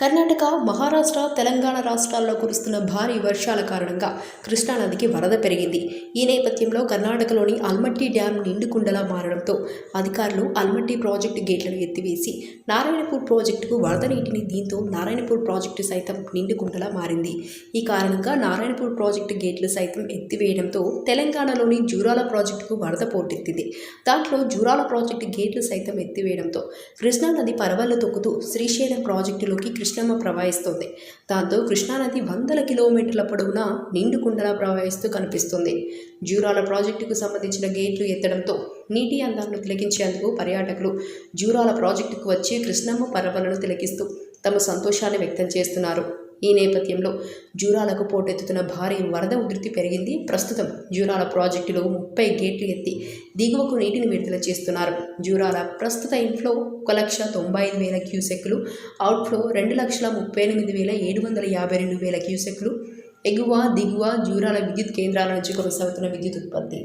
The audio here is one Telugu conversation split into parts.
Karnataka Maharashtra Telangana రాష్ట్రాల్లో కురుస్తున్న భారీ వర్షాల కారణంగా కృష్ణానదికి వరద పెరిగింది. ఈ నేపథ్యంలో కర్ణాటకలోని అల్మట్టి డ్యాం నిండుకుండలా మారడంతో అధికారులు అల్మట్టి ప్రాజెక్టు గేట్లను ఎత్తివేసి నారాయణపూర్ ప్రాజెక్టుకు వరద నీటిని దీంతో నారాయణపూర్ ప్రాజెక్టు సైతం నిండుకుండలా మారింది. ఈ కారణంగా నారాయణపూర్ ప్రాజెక్టు గేట్లు సైతం ఎత్తివేయడంతో తెలంగాణలోని జూరాల ప్రాజెక్టుకు వరద పోటెత్తింది. దాంట్లో జూరాల ప్రాజెక్టు గేట్లు సైతం ఎత్తివేయడంతో కృష్ణానది పరవళ్ళు తొక్కుతూ శ్రీశైలం ప్రాజెక్టులోకి కృష్ణమ్మ ప్రవహిస్తుంది. దాంతో కృష్ణానది వందల కిలోమీటర్ల పొడవునా నిండుకుండలా ప్రవహిస్తూ కనిపిస్తుంది. జూరాల ప్రాజెక్టుకు సంబంధించిన గేట్లు ఎత్తడంతో నీటి అందాలను తిలకించేందుకు పర్యాటకులు జూరాల ప్రాజెక్టుకు వచ్చి కృష్ణమ్మ పరవలను తిలకిస్తూ తమ సంతోషాన్ని వ్యక్తం చేస్తున్నారు. ఈ నేపథ్యంలో జూరాలకు పోటెత్తుతున్న భారీ వరద ఉధృతి పెరిగింది. ప్రస్తుతం జూరాల ప్రాజెక్టులో ముప్పై గేట్లు ఎత్తి దిగువకు నీటిని విడుదల చేస్తున్నారు. జూరాల ప్రస్తుత ఇన్ఫ్లో ఒక లక్ష తొంభై ఐదు వేల క్యూసెక్లు అవుట్ఫ్లో రెండు లక్షల ముప్పై ఎనిమిది వేల ఏడు వందల యాభై రెండు వేల క్యూసెక్లు ఎగువ దిగువ జూరాల విద్యుత్ కేంద్రాల నుంచి కొనసాగుతున్న విద్యుత్ ఉత్పత్తి.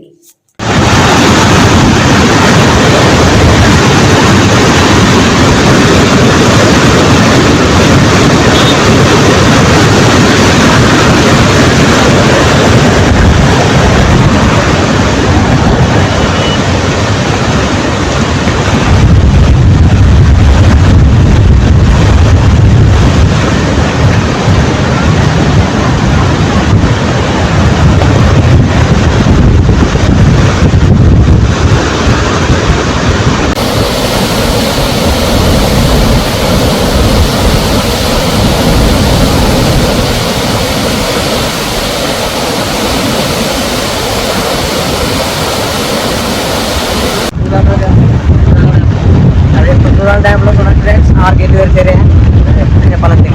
ಡ್ಯಾಮ್ಲ ಫ್ರೆಂಡ್ಸ್ ಆರು ಗೇಟ್ ಬೇರೆ ಸೇರಿ ಪಲಂತಿ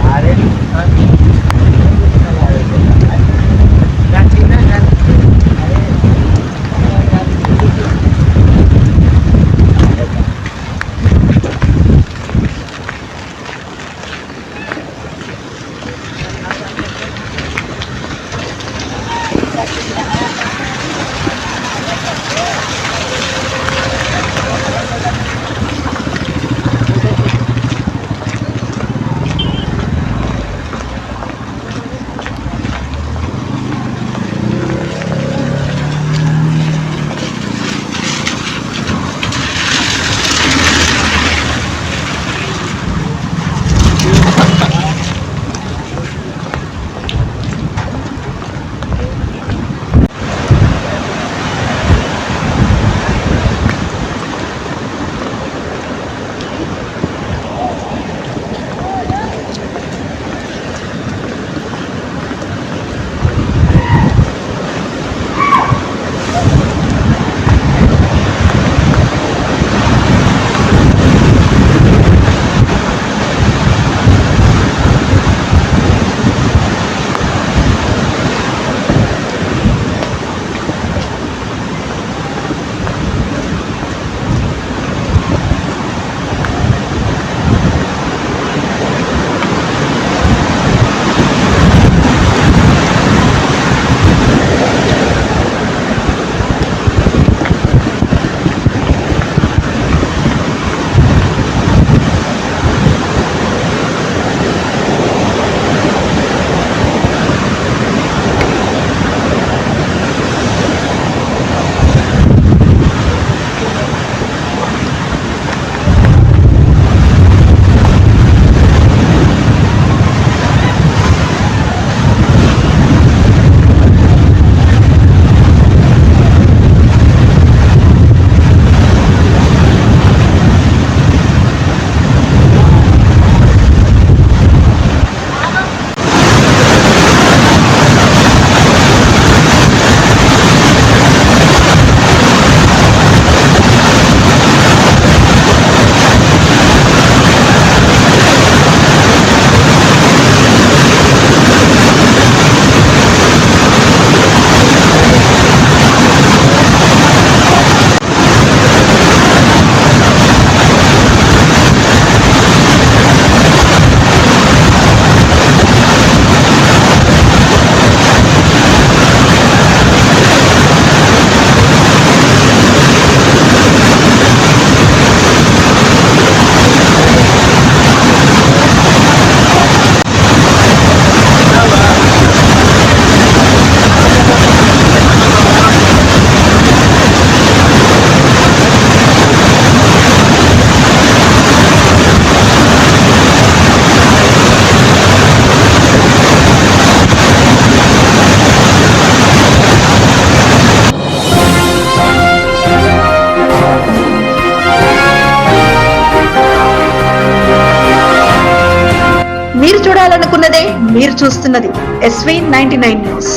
మీరు చూస్తున్నది ఎస్వీ నైన్టీ నైన్ న్యూస్.